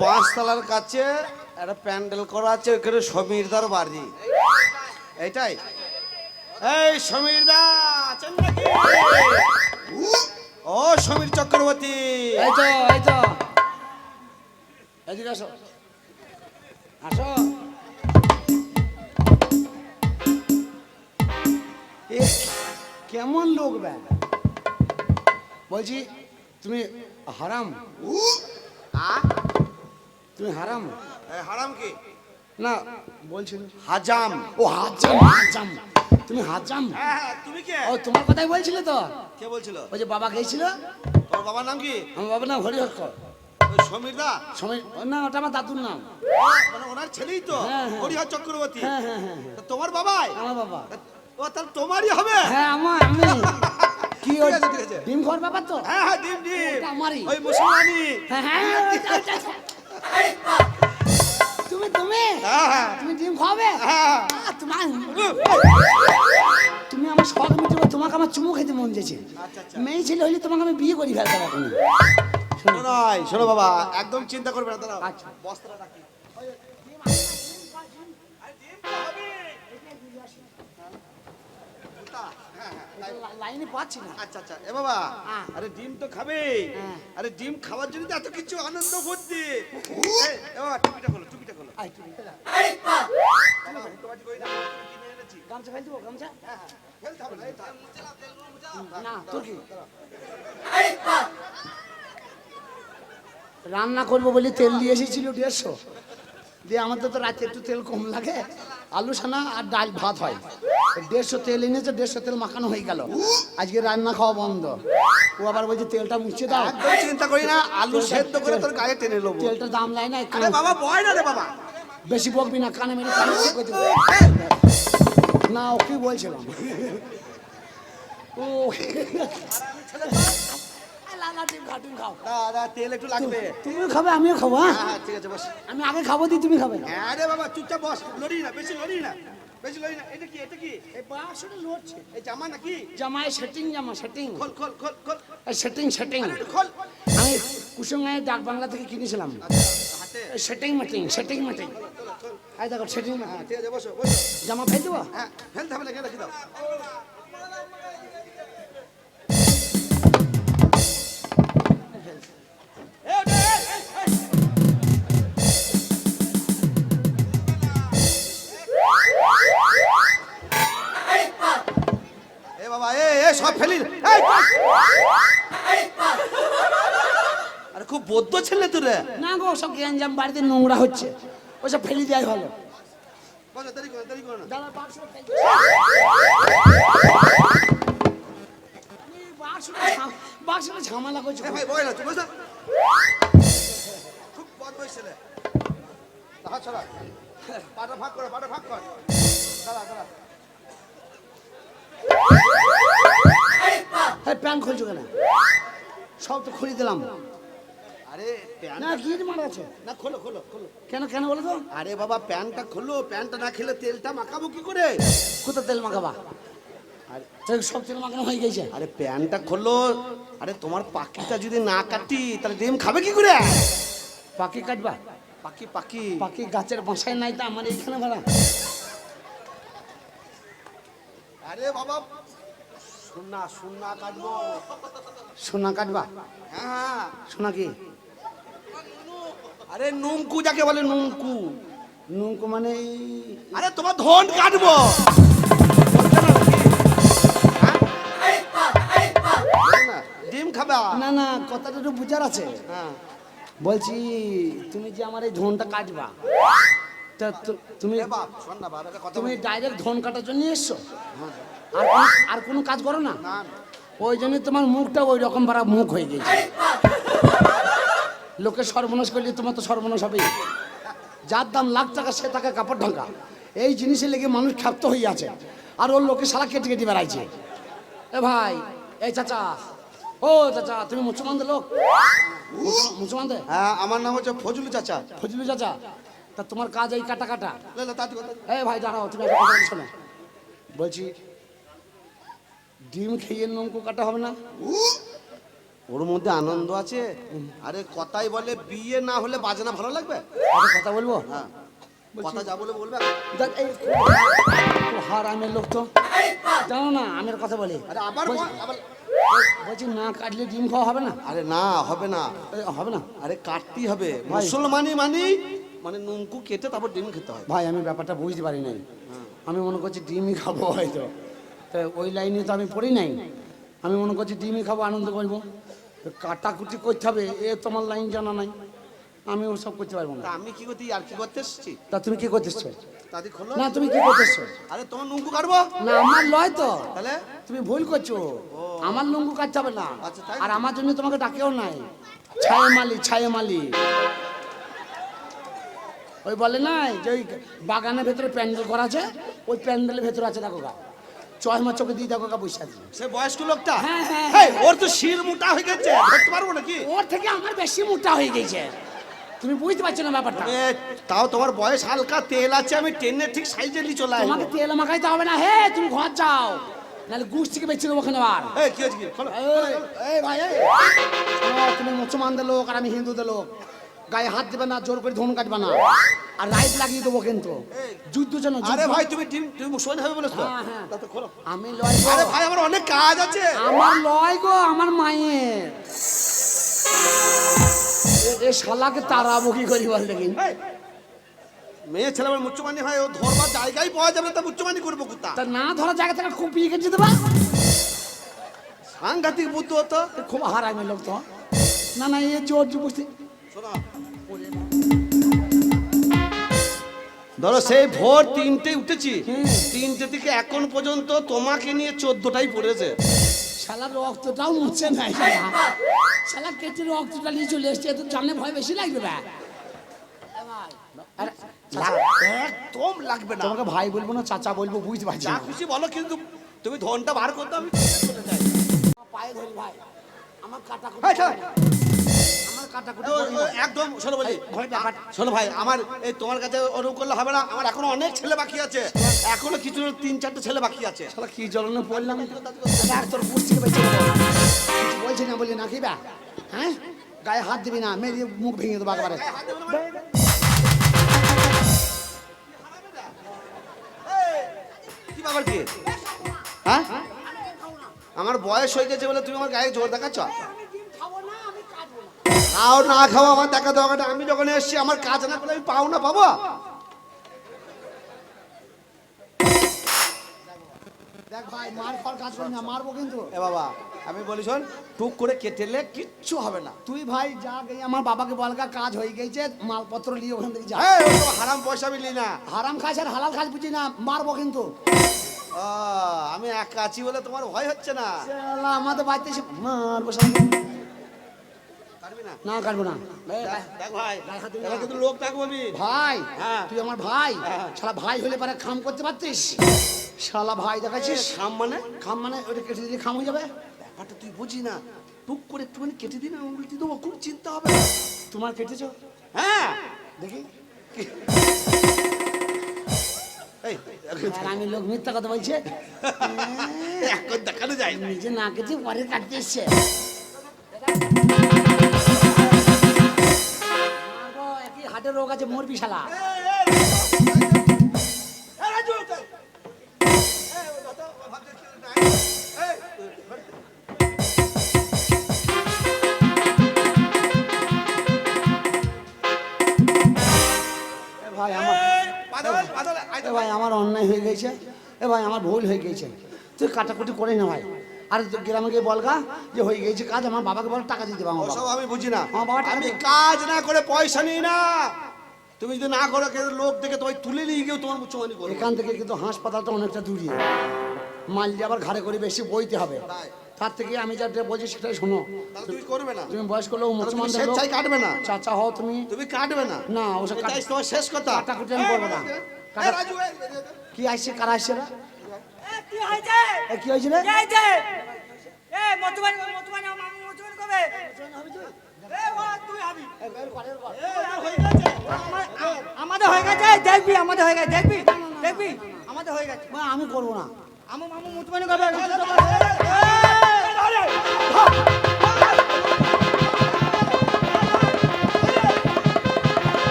বাঁশতলার কাছে একটা প্যান্ডেল করা আছে ওখানে সমীরদার বাড়ি। এইটাই। এই সমীরদা আছেন নাকি? ও সমীর চক্রবর্তী। এই তো এই তো। এদিকে আসো। আসো। এ, কেমন লোক বে বলছি তুমি হারাম? আ? তুমি হারাম? হারাম কি? না বলছিল হাজাম। ও হাজাম হাজাম। তুমি হাজাম? হ্যাঁ হ্যাঁ তুমি কে? ও তোমার কথাই বলছিলে তো? কে বলছিল? ওই যে বাবা গেছিল? তোর বাবার নাম কি? আমার বাবার নাম হরিহর ওই সমীরদা সময় ও না ওটা আমার দাদুর নাম। মানে ওনার ছেলেই তো হ্যাঁ, হ্যাঁ। হরিহর চক্রবর্তী। হ্যাঁ হ্যাঁ হ্যাঁ হ্যাঁ। তোমার বাবাই? আমার বাবা। ও তাহলে তোমারই হবে? হ্যাঁ আমার আমি। কি ওই। ডিম খাওয়ার ব্যাপার তো? হ্যাঁ হ্যাঁ ডিম ডিম। আমারই। ওই মুসলমানি। হ্যাঁ হ্যাঁ। তুমি তুমি? হ্যাঁ। তুমি ডিম খাওয়াবে হ্যাঁ। তোমার তুমি আমার শখ মিটবে তোমাকে আমার চুমু খেতে মন যেছে আচ্ছা, আচ্ছা। মেয়ে ছেলে হইলে তোমাকে আমি বিয়ে করি ফেলতাম এখন শোনো নয় শোনো বাবা একদম চিন্তা করবে না দাঁড়াও। আচ্ছা। বস্তাটা রাখি। লাইনে পাচ্ছি না। আচ্ছা আচ্ছা এ বাবা। আরে ডিম তো খাবে। আরে ডিম খাওয়ার জন্য এত কিছু আনন্দ করতে এ বাবা টুপিটা খোলো টুপিটা খোলো। আয়, তুমি ফেলা। বাবা, হুটোবাজি করি না, আমি কিনে এনেছি। গামছা ফেল দেবো গামছা? না, এই থাক। না তোর কি? রান্না করব বলে তেল দিয়ে এসেছিল দেড়শো। দিয়ে আমাদের তো রাতে একটু তেল কম লাগে। আলু সানা আর ডাল ভাত হয়। দেড়শো তেল এনেছে দেড়শো তেল মাখানো হয়ে গেল। আজকে রান্না খাওয়া বন্ধ। ও আবার বলছে তেলটা মুছে দাও। চিন্তা করি না আলু সেদ্ধ করে তোর গায়ে টেনে নেব। তেলটার দাম লাগে না আরে বাবা বয় না রে বাবা। বেশি বকবি না কানে মেরে না ও কি বলছিলাম। ও দাদা তেল একটু লাগবে। তুমিও খাবে আমিও খাব হ্যাঁ? হ্যাঁ হ্যাঁ ঠিক আছে বস। আমি আগে খাব দি তুমি খাবে। হ্যাঁ রে বাবা চুপচাপ বস লড়ি না বেশি লড়ি না বেশি লড়ি না। এটা কি এটা কি? এই বাসটা লড়ছে। এই জামা নাকি? জামায় সেটিং জামা সেটিং খোল খোল খোল খোল। সেটিং সেটিং খোল। আমি কুসুমায় ডাক বাংলা থেকে কিনেছিলাম। সেটিং মেটিং সেটিং মেটিং দেখো সেটিং হ্যাঁ ঠিক আছে বসো বসো। জামা ফেল দেবো হ্যাঁ রাখি দাও। বাবা এ এ সব ফেলি। আরে খুব বদ্ধ ছেলে রে। না গো সব গ্যাঞ্জাম বাড়িতে নোংরা হচ্ছে। ওসব ফেলে দেওয়াই ভালো। বাক্সটা ঝামেলা করছে। ভাই বয় না খুব বদমাইশ ছেলে। হাত ছড়া। পাটা ভাগ করে পাটা ভাগ কর। দাঁড়া দাঁড়া। প্যান্ট খুলছো কেন? সব তো খুলে দিলাম। আরে না গিট মারা আছে না খোলো খোলো খোলো। কেন কেন বলো তো? আরে বাবা প্যান্টটা খোলো প্যান্টটা না খেলে তেলটা মাখাবো কি করে? কোথা তেল মাখাবা? আরে সব তেল মাখানো হয়ে গেছে। আরে প্যান্টটা খোলো। আরে তোমার পাখিটা যদি না কাটি তাহলে ডিম খাবে কি করে? পাখি কাটবা? পাখি পাখি। পাখি গাছের বাসায় নাই তো আমার এখানে ভাড়া আরে বাবা কাটবো। সোনা কাটবা? হ্যাঁ সোনা কি? আরে নুঙ্কু যাকে বলে নুঙ্কু নৌকো মানে আরে তোমার ধন কাটবো। হ্যাঁ? ডিম খাবা? না না কথাটা একটু বুঝার আছে। হ্যাঁ। বলছি তুমি যে আমার এই ধনটা কাটবা তা তুমি এ তুমি ডাইরেক্ট ধন কাটার জন্য এসছো? আর কোনো- আর কোনো কাজ করো না? ওই জন্য তোমার মুখটা ওই রকম বাড়া মুখ হয়ে গেছে লোকে সর্বনাশ করলে তোমার তো সর্বনাশ হবে যার দাম লাখ টাকা সে টাকা কাপড় ঢাকা। এই জিনিসে লেগে মানুষ ক্ষাপ্ত হয়ে আছে। আর ওর লোকে সারা কেটে কেটে বেড়াইছে। এ ভাই এই চাচা। ও চাচা তুমি মুসলমানদের লোক? মুসল- মুসলমানদের? হ্যাঁ আমার নাম হচ্ছে ফজলু চাচা। ফজলু চাচা? তা তোমার কাজ এই কাটা কাটা? এই ভাই দাঁড়াও তুমি একটা কথা শোনো বলছি ডিম খেয়ে নৌকো কাটা হবে না? ওর মধ্যে আনন্দ আছে? আরে কথাই বলে বিয়ে না হলে বাজনা ভালো লাগবে? একটা কথা বলব? হ্যাঁ কথা যা বলে বলবে। লোক তো। জানো না আমি একটা কথা বলি। আরে আবার বলছি- না কাটলে ডিম খাওয়া হবে না? আরে না হবে না। হবে না। আরে কাটতেই হবে। মুসলমানি মানি মানে নুনকু কেটে তারপর ডিম খেতে হয়। ভাই আমি ব্যাপারটা বুঝতে পারি নাই। আমি মনে করছি ডিমই খাব হয়তো। তো ওই লাইনে তো আমি পড়ি নাই। আমি মনে করছি ডিমই খাব আনন্দ করব। কাটাকুটি করতে হবে এ তোমার লাইন জানা নাই। আমি ওসব করতে পারব না। আমি কি করতে আর কি করতে এসেছি? তা তুমি কি করতে খোলো। না তুমি কি করতেছো আরে তোমার নুনকু কাটবো? না আমার লয় তো। তাহলে? তুমি ভুল করছ। আমার লঙ্গু কাটতে হবে না। আচ্ছা, আর আমার জন্য তোমাকে ডাকেও নাই। ছায়ে মালি ছায়ে মালি ওই বলে নাই যে ওই বাগানের ভেতরে প্যান্ডেল করা আছে ওই প্যান্ডেলের ভেতরে আছে দেখো গা। চয় মা চোখে দিয়ে দেখো গা বসে আছে। সে বয়স্ক লোকটা? হ্যাঁ, হ্যাঁ, ওর তো শির মোটা হয়ে গেছে ধরতে পারব নাকি? ওর থেকে আমার বেশি মোটা হয়ে গেছে। তুমি বুঝতে পারছ না ব্যাপারটা? তাও তোমার বয়স হালকা তেল আছে আমি টেনে ঠিক সাইজে নিয়ে চলে তোমাকে আসব। তেল মাখাইতে হবে না হে তুমি ঘর যাও। নাহলে গুড় থেকে বেঁচে দেবো ওখানে আবার। এই কি হয়েছে এই, এই ভাই এই। তুমি মুসলমানদের লোক আর আমি হিন্দুদের লোক। গায়ে হাত দেবে না জোর করে ধন কাটবে না। আর লাইট লাগিয়ে দেবো কিন্তু। যুদ্ধ যেন আরে ভাই তুমি ডিম তুমি মুসলমান হবে বলেছ? হ্যাঁ, হ্যাঁ। তা তো আমি লয় আরে ভাই আমার অনেক কাজ আছে। আমার লয় গো আমার মায়ের। এ- শালাকে তাড়াবো কি করি বল দেখিন মেয়ে ছেলে আমার মুচ্চমানি হয় ও ধরবার জায়গায় পাওয়া যাবে তা মুচ্চমানি করব কোথা তা না ধরা জায়গা থেকে কুপিয়ে কেটে দেবা। সাংঘাতিক বুদ্ধ হতো এ খুব হারামি লোক তো। না না এ জোর বুঝতে ধরো সেই ভোর তিনটে উঠেছি। তিনটে থেকে এখন পর্যন্ত তোমাকে নিয়ে চোদ্দটাই পড়েছে। শালার রক্তটাও মুছে নাই শালা। শালা কেটে রক্তটা নিয়ে চলে এসছে তো জানে ভয় বেশি লাগবে না একদম লাগবে না। তোমাকে ভাই বলব না চাচা বলব বুঝতে পারছি যা খুশি বলো কিন্তু তুমি ধনটা বার করতে আমি পায়ে ধরি ভাই। আমার কাটা একদম শোনো বলি শোনো ভাই আমার এই তোমার কাছে ওরকম করলে হবে না আমার এখনও অনেক ছেলে বাকি আছে। এখনও কিছু তিন চারটে ছেলে বাকি আছে। শালা কি জ্বলনে পড়লাম? তোর বলছি না বলি না কি বা? হ্যাঁ? গায়ে হাত দিবি না মেরে মুখ ভেঙে দেবো একবারে। কি কি? হ্যাঁ? আমার বয়স হয়ে গেছে বলে তুমি আমার গায়ে জোর দেখাচ্ছ? খাও না খাও আমার দেখা দরকার আমি যখন এসছি আমার কাজ না করলে আমি পাও না পাবো দেখ ভাই মার ফল কাজ করি না মারবো কিন্তু। এ বাবা আমি বলি শোন টুক করে কেটেলে কিচ্ছু হবে না। তুই ভাই যা গেই আমার বাবাকে বলগা কাজ হয়ে গেছে মালপত্র নিয়ে ওখান থেকে যা। হারাম পয়সা না। হারাম খাস আর হালাল খাস বুঝি না মারবো কিন্তু। আমি একা আছি বলে তোমার ভয় হচ্ছে না। আমাদের বাড়িতে এসে মারবো না? কাটবো না। লোক ভাই হ্যাঁ। তুই আমার ভাই। হ্যাঁ। শালা ভাই হলে পারে খাম করতে পারতিস? শালা ভাই দেখাচ্ছিস? খাম মানে? খাম মানে ওটা কেটে দিলে খাম হয়ে যাবে? ব্যাপারটা তুই বুঝি না। টুক করে একটুখানি কেটে দিন দিয়ে দেবো খুব চিন্তা হবে তোমার কেটেছ? হ্যাঁ। দেখি। আমি লোক মিথ্যা কথা বলছে? এখন দেখানো যায় নিজে না কেটে পরে কাটতে এসছে। হাটের রোগ আছে মরবি শালা। ভাই আমার ভাই আমার অন্যায় হয়ে গেছে। এ ভাই আমার ভুল হয়ে গেছে। তুই কাটাকুটি করে না ভাই। আর গ্রামে গিয়ে বলগা যে হয়ে গেছে কাজ আমার বাবাকে বল টাকা দেবো আমার ওসব আমি বুঝি না। আমার বাবা আমি কাজ না করে পয়সা নিই না। তুমি যদি না করো কেউ লোক দেখে তোমায় তুলে নিয়ে গিয়েও তোমার মুচ্ছমানি করবে। এখান থেকে কিন্তু হাসপাতালটা অনেকটা দূরিয়ে মাল দিয়ে আবার ঘাড়ে করে বেশি বইতে হবে। তার থেকে আমি যা বলছি সেটাই শোনো। তুমি করবে না। তুমি বয়স্ক লোক লোক স্বেচ্ছায় কাটবে না। চাচা হও তুমি। তুমি কাটবে না। না ওসব তোমার শেষ কথা। কাটাকুটি আমি করব না। কি আসছে কারা আসছে কি হয়েছে? এ, কি হয়েছে রে কি হয়েছে? এ, মতুবানি, মতুবানি, মামু মতুবানি কবে? হয়ে আমাদের হয়ে গেছে দেখবি আমাদের হয়ে গেছে দেখবি দেখবি আমাদের হয়ে গেছে আমি করব না আমার মামু মুতমানি কবে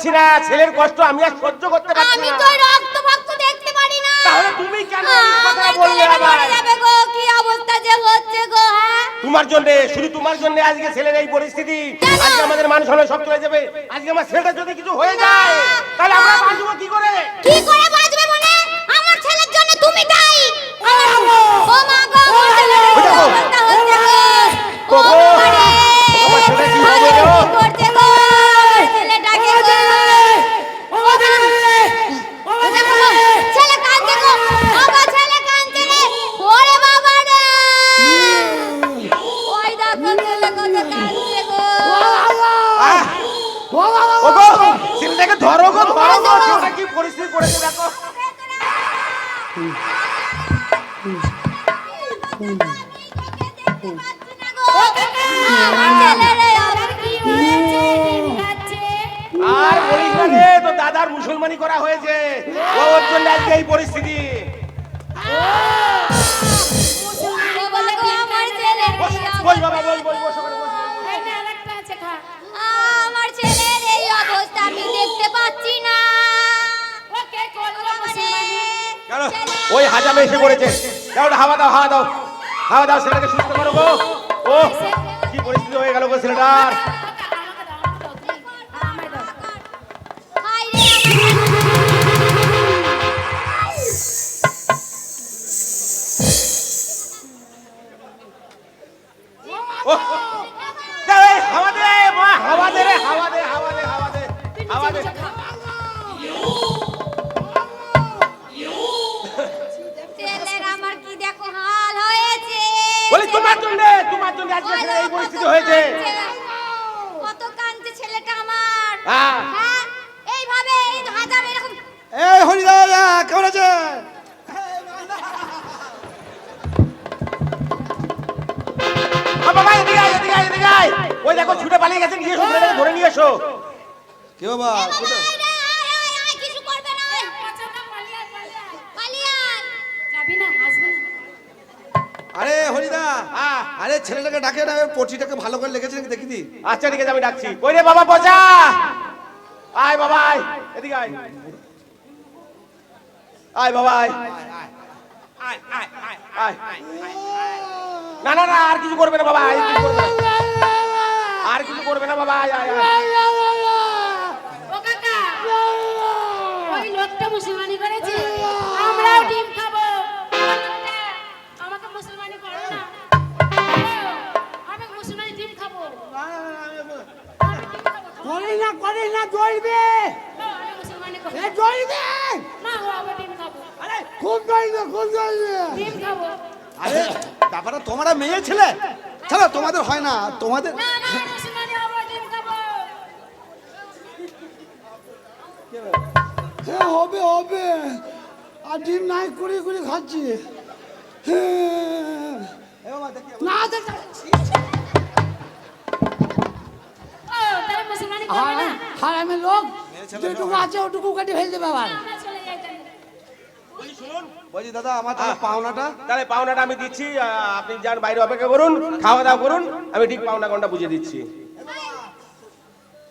পাচ্ছি না ছেলের কষ্ট আমি আর সহ্য করতে পারছি আমি তো রক্ত ভক্ত দেখতে পারি না। তাহলে তুমি কেন কথা বললে আবার? যাবে গো কি অবস্থা যে হচ্ছে গো হ্যাঁ? তোমার জন্য শুধু তোমার জন্য আজকে ছেলের এই পরিস্থিতি। আজকে আমাদের মানুষ হলে সব চলে যাবে। আজকে আমার ছেলেটা যদি কিছু হয়ে যায় তাহলে আমরা বাঁচবো ওর জন্য আজকে এই পরিস্থিতি। বস, বস বাবা বস বস বস ওখানে বস, বস, বস। আমার ছেলের এই অবস্থা আমি দেখতে পাচ্ছি না। কেন? ওই হাজামে এসে পড়েছে। দাও হাওয়া দাও হাওয়া দাও। হাওয়া দাও ছেলেটাকে সুস্থ করো গো। ও কি পরিস্থিতি হয়ে গেল গো ছেলেটার। তোমার জন্য এই পরিস্থিতি হয়েছে। কত কাঁদছে ছেলেটা আমার। হ্যাঁ এইভাবে এই হাজার এরকম এই হরিদা কেমন আছে? ওই দেখো ছুটে পালিয়ে গেছে নিয়ে এসো ধরে নিয়ে এসো। কি বাবা? ছেলেটাকে ডাকে না পটিটাকে ভালো করে লেগেছে নাকি দেখি দি। আচ্ছা ঠিক আছে আমি ডাকছি। ওই রে বাবা পচা! আয় বাবা আয়। এদিকে আয়। আয় বাবা আয়। আয়, আয়, আয়, আয়, আয়, আয়। না না না আর কিছু করবে না বাবা আর কিছু করবে না। আর কিছু করবে না বাবা আয় আয় আয়। ও কাকা ওই লোকটা মুসলমানি করে না করে না জ্বলবে জ্বলবে ডিম খাব জ্বলবে খুব জ্বলবে আরে ব্যাপারটা তোমরা মেয়ে ছেলে? চলো তোমাদের হয় না তোমাদের না না মুসলমানি আবার ডিম খাব। হবে হবে। আর ডিম নাই করে করে খাচ্ছি। না দেখ। মুসলমানি করবে না। আর লোক। যেটুকু আছে ওটুকু কেটে ফেল দেবে আবার। বলছি দাদা আমার তাহলে পাওনাটা? তাহলে পাওনাটা আমি দিচ্ছি আপনি যান বাইরে অপেক্ষা করুন খাওয়া দাওয়া করুন আমি ঠিক পাওনা কোনটা বুঝে দিচ্ছি।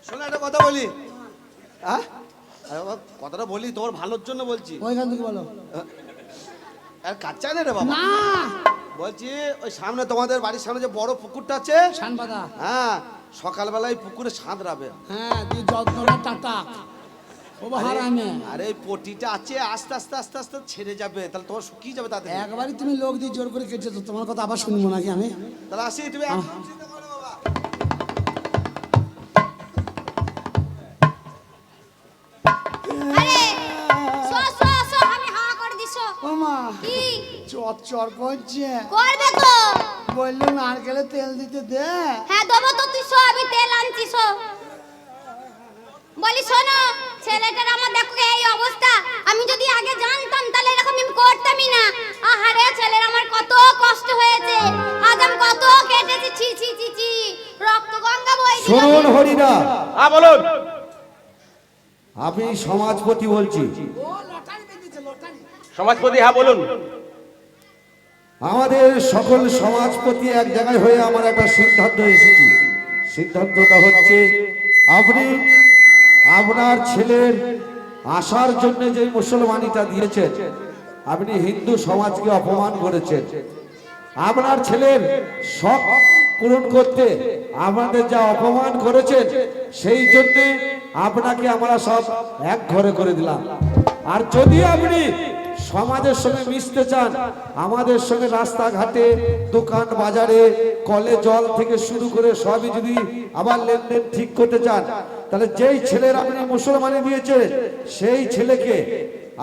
শোনো একটা কথা বলি। হ্যাঁ? কথাটা বলি তোমার ভালোর জন্য বলছি। ওইখান থেকে বলো। আর কাচ্চা না রে বাবা? না। বলছি ওই সামনে তোমাদের বাড়ির সামনে যে বড় পুকুরটা আছে হ্যাঁ সকালবেলায় পুকুরে সাঁতরাবে। হ্যাঁ তুই যত্নটা টাটা। ও আরে পটিটা আছে আস্তে আস্তে আস্তে আস্তে ছেড়ে যাবে। তাহলে তোমার শুকিয়ে যাবে তাতে? একবারই তুমি লোক দিয়ে জোর করে কেটেছো তোমার কথা আবার শুনব নাকি আমি? তাহলে আসি তুমি চর চর করছে। করবে তো বলল নারকেলে তেল দিতে দে। হ্যাঁ দেবো তো তুই শো আমি তেল আনছি শো। বলি শোনো ছেলেটার আমার দেখো এই অবস্থা। আমি যদি আগে জানতাম তাহলে এরকম আমি করতামই না। আহারে ছেলের আমার কত কষ্ট হয়েছে। আজ আমি কত কেটেছি ছি ছি ছি ছি। রক্ত গঙ্গা বই শুনুন হরিদা। হ্যাঁ বলুন। আমি সমাজপতি বলছি। সমাজপতি হ্যাঁ বলুন। আমাদের সকল সমাজপতি এক জায়গায় হয়ে আমার একটা সিদ্ধান্ত এসেছি। সিদ্ধান্তটা হচ্ছে আপনি আপনার ছেলের আসার জন্য যে মুসলমানিটা দিয়েছেন, আপনি হিন্দু সমাজকে অপমান করেছেন। আপনার ছেলের শখ পূরণ করতে আমাদের যা অপমান করেছেন, সেই জন্যে আপনাকে আমরা সব এক ঘরে করে দিলাম। আর যদি আপনি সমাজের সঙ্গে মিশতে চান আমাদের সঙ্গে রাস্তাঘাটে দোকান বাজারে কলে জল থেকে শুরু করে সবই যদি আবার লেনদেন ঠিক করতে চান তাহলে যেই ছেলের আপনি মুসলমানি দিয়েছে সেই ছেলেকে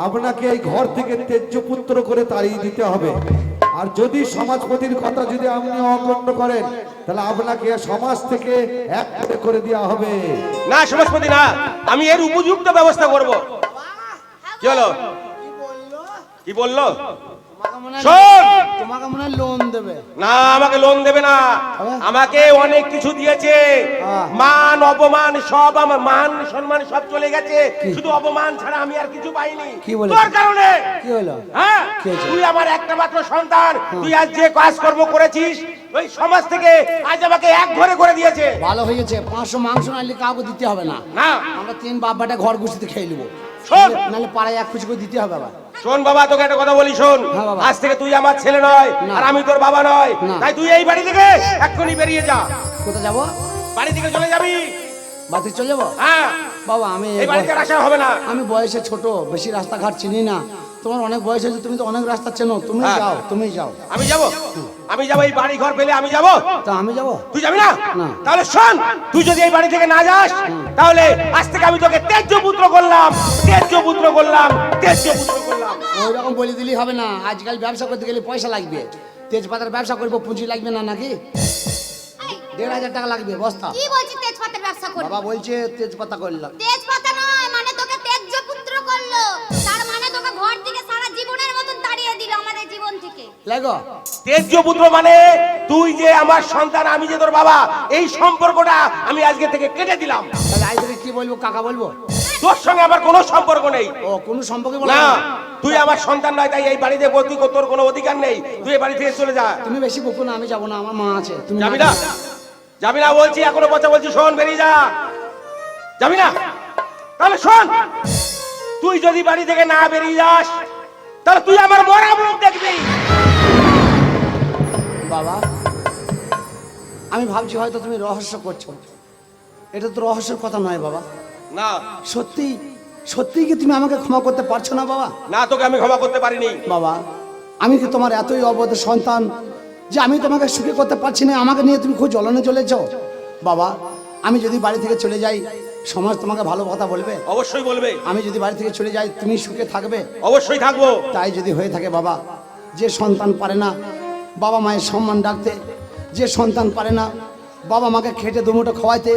আপনাকে এই ঘর থেকে তেজ্য পুত্র করে তাড়িয়ে দিতে হবে। আর যদি সমাজপতির কথা যদি আপনি অগণ্য করেন তাহলে আপনাকে সমাজ থেকে এক করে করে দেওয়া হবে। না সমাজপতি না আমি এর উপযুক্ত ব্যবস্থা করব। কি হলো কি বলল? তোমাকে মনে হয়- শোন! তোমাকে মনে হয় লোন দেবে। না আমাকে লোন দেবে না। আমাকে অনেক কিছু দিয়েছে। হ্যাঁ। মান অপমান সব আমার মান সম্মান সব চলে গেছে। শুধু অপমান ছাড়া আমি আর কিছু পাইনি। তোর কারণে। কি হলো? হ্যাঁ? তুই আমার একটা মাত্র সন্তান। তুই আজ যে কাজকর্ম করেছিস ওই সমাজ থেকে আজ আমাকে এক ঘরে করে দিয়েছে। ভালো হয়েছে পাঁচশো মাংস নাইলে কাউকে দিতে হবে না। না। আমরা তিন বাপ ঘর গুছিতে খেয়ে নেব। শোন। নাহলে পাড়ায় এক খুশি করে দিতে হবে আবার। শোন বাবা তোকে একটা কথা বলি শোন। হ্যাঁ, আজ থেকে তুই আমার ছেলে নয়। আর আমি তোর বাবা নয়। তাই তুই এই বাড়ি থেকে এক্ষুনি বেরিয়ে যা। কোথায় যাব? বাড়ি থেকে চলে যাবি। বাড়ি চলে যাব? হ্যাঁ। বাবা আমি এই বাড়িতে রাখা হবে না। আমি বয়সে ছোট বেশি রাস্তাঘাট চিনি না। তোমার অনেক বয়স হয়েছে তুমি তো অনেক রাস্তা চেনো। তুমি হ্যাঁ। যাও তুমি যাও। আমি যাব? আমি যাব এই বাড়ি ঘর পেলে আমি যাব? তা আমি যাব? তুই যাবি না? না। তাহলে শোন তুই যদি এই বাড়ি থেকে না যাস তাহলে আজ থেকে আমি তোকে তেজ্য পুত্র করলাম তেজ্য পুত্র করলাম তেজ্য পুত্র করলাম। ওই রকম বলে দিলেই হবে না। আজকাল ব্যবসা করতে গেলে পয়সা লাগবে। তেজপাতার ব্যবসা করব পুঁজি লাগবে না নাকি? দেড় হাজার টাকা লাগবে বস্তা। কি বলছিস তেজপাতের ব্যবসা করবি? বাবা বলছে তেজপাতা করলাম। তেজপাতা নয় লাগো তেজ্য পুত্র মানে তুই যে আমার সন্তান আমি যে তোর বাবা এই সম্পর্কটা আমি আজকে থেকে কেটে দিলাম। তাহলে আজ থেকে কি বলব কাকা বলব? তোর সঙ্গে আমার কোনো সম্পর্ক নেই। ও কোনো সম্পর্কে না। তুই আমার সন্তান নয় তাই এই বাড়িতে তোর কোনো অধিকার নেই। তুই এই বাড়ি থেকে চলে যা। তুমি বেশি বকো না আমি যাব না আমার মা আছে তুমি যাবি না। যাবি না বলছি এখনও বচ্চা বলছি শোন বেরিয়ে যা। যাবি না? তাহলে শোন তুই যদি বাড়ি থেকে না বেরিয়ে যাস তাহলে তুই আমার মরা মুখ দেখবি। বাবা আমি ভাবছি হয়তো তুমি রহস্য করছ। এটা তো রহস্যের কথা নয় বাবা। না। সত্যি সত্যি কি তুমি আমাকে ক্ষমা করতে পারছ না বাবা? না তোকে আমি ক্ষমা করতে পারিনি। বাবা আমি কি তোমার এতই অবধ সন্তান যে আমি তোমাকে সুখী করতে পারছি না? আমাকে নিয়ে তুমি খুব জ্বলনে চলেছ বাবা আমি যদি বাড়ি থেকে চলে যাই সমাজ তোমাকে ভালো কথা বলবে? অবশ্যই বলবে। আমি যদি বাড়ি থেকে চলে যাই তুমি সুখে থাকবে? অবশ্যই থাকব। তাই যদি হয়ে থাকে বাবা যে সন্তান পারে না বাবা মায়ের সম্মান ডাকতে যে সন্তান পারে না বাবা মাকে খেটে দুমুটো খাওয়াইতে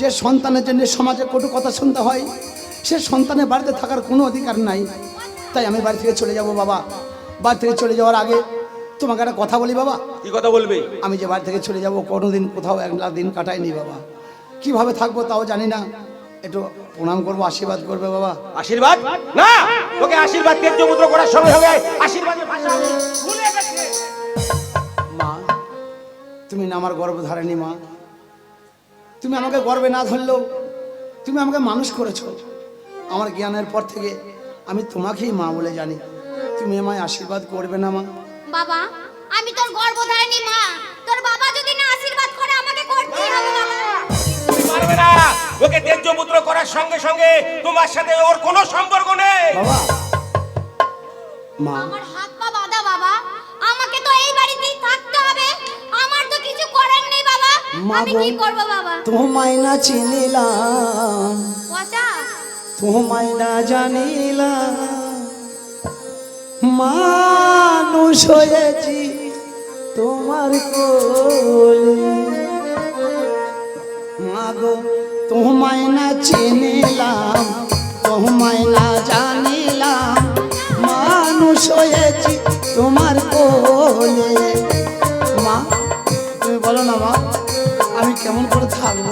যে সন্তানের জন্য সমাজে কটু কথা শুনতে হয় সে সন্তানের বাড়িতে থাকার কোনো অধিকার নাই। তাই আমি বাড়ি থেকে চলে যাব বাবা। বাড়ি থেকে চলে যাওয়ার আগে তোমাকে একটা কথা বলি বাবা। কি কথা বলবে? আমি যে বাড়ি থেকে চলে যাব কোনোদিন কোথাও একটা দিন কাটাইনি বাবা। কীভাবে থাকব তাও জানি না। একটু প্রণাম করব আশীর্বাদ করবে বাবা। আশীর্বাদ? না! তোকে আশীর্বাদ তেজ্য পুত্র করার সঙ্গে সঙ্গে আশীর্বাদের ভাষা মা তুমি না আমার গর্ব ধারেনি মা। তুমি আমাকে গর্বে না ধরলেও তুমি আমাকে মানুষ করেছ। আমার জ্ঞানের পর থেকে আমি তোমাকেই মা বলে জানি। তুমি আমায় আশীর্বাদ করবে না মা। বাবা আমি তোর গর্ভধারিণী মা। তোর বাবা যদি না আশীর্বাদ করে আমাকে করতেই হবে বাবা। পারবে না। ওকে তেজ্য পুত্র করার সঙ্গে সঙ্গে তোমার সাথে ওর কোনো সম্পর্ক নেই। বাবা। মা। আমার হাত পা বাঁধা বাবা। আমাকে তো এই বাড়িতেই থাকতে হবে। আমার তো কিছু করার নেই বাবা। আমি কি করব বাবা? তোমায় না চিনিলাম। পচা। তোমায় না জানিলাম। মানুষ হয়েছি তোমার কোলে। মাগো তোমায় না চিনিলাম তোমায় না জানিলাম মানুষ হয়েছি তোমার কোলে মা তুমি বলো না মা আমি কেমন করে থাকব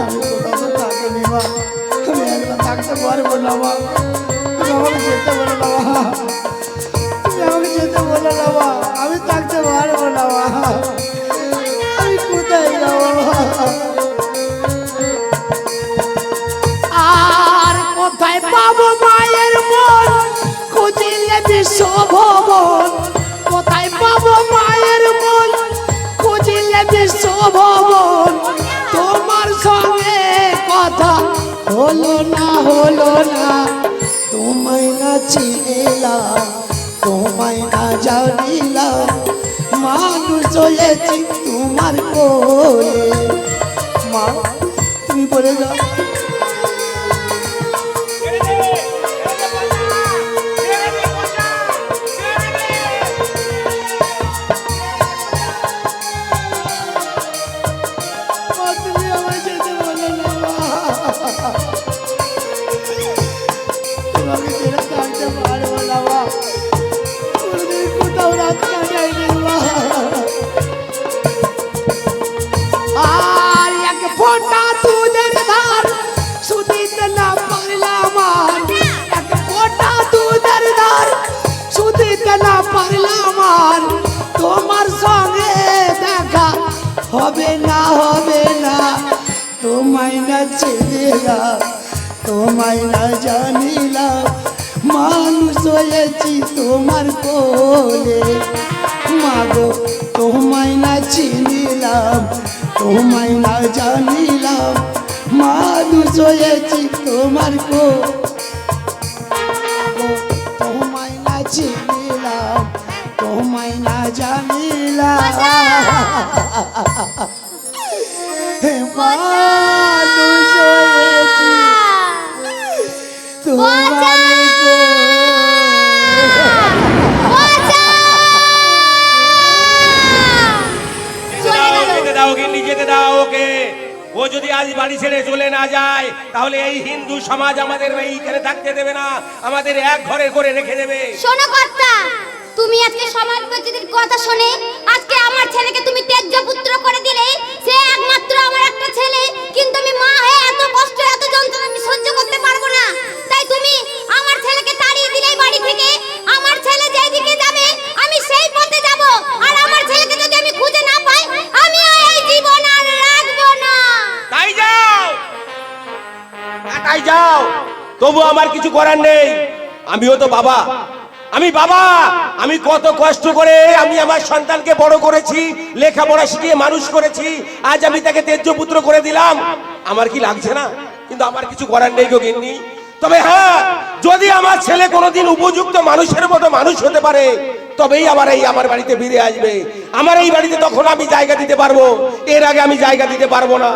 আমি থাকতে পারব না যেতে যেতে আমি থাকতে পারব না? না তোমায় না চিনিলাম, তোমায় না জানিলাম, মানুষ হয়েছি তোমার কোলে। মা, তুমি বলে যাও তোমায় না চিনিলাম তোমায় না জানিলাম, মানুষ হয়েছি তোমার কোলে। মাগো, তোমায় না চিনিলাম, তোমায় না জানিলাম, মানুষ হয়েছি তোমার কো। তোমায় না চিনিলাম, তোমায় না জানিলাম। মানুষ হয়েছি। তোমার যেতে দাও ওকে যেতে দাও ওকে। ও যদি আজ বাড়ি ছেড়ে চলে না যায় তাহলে এই হিন্দু সমাজ আমাদের এইখানে থাকতে দেবে না আমাদের এক ঘরে করে রেখে দেবে। শোনো কর্তা তুমি আজকে সমাজ মসজিদের কথা শুনে আজকে আমার ছেলেকে তুমি ত্যায্য পুত্র করে দিলে একমাত্র আমার একটা ছেলে কিন্তু আমি মা হয়ে এত কষ্ট এত যন্ত্রণা আমি সহ্য করতে পারব না। তাই তুমি আমার ছেলেকে তাড়িয়ে দিলেই বাড়ি থেকে। আমার ছেলে যেই দিকে যাবে আমি সেই পথে যাব। আর আমার ছেলেকে যদি আমি খুঁজে না পাই আমি এই জীবন আর রাখব না। তাই যাও! হ্যাঁ, তাই যাও। তবু আমার কিছু করার নেই। আমিও তো বাবা। আমি বাবা, আমি কত কষ্ট করে আমি আমার সন্তানকে বড় করেছি, লেখাপড়া শিখিয়ে মানুষ করেছি, আজ আমি তাকে তেজ্য পুত্র করে দিলাম। আমার কি লাগছে না? কিন্তু আমার কিছু করার নেই গিন্নি। তবে হ্যাঁ যদি আমার ছেলে কোনোদিন উপযুক্ত মানুষের মতো মানুষ হতে পারে, তবেই আমার এই আমার বাড়িতে ফিরে আসবে। আমার এই বাড়িতে তখন আমি জায়গা দিতে পারব, এর আগে আমি জায়গা দিতে পারব না।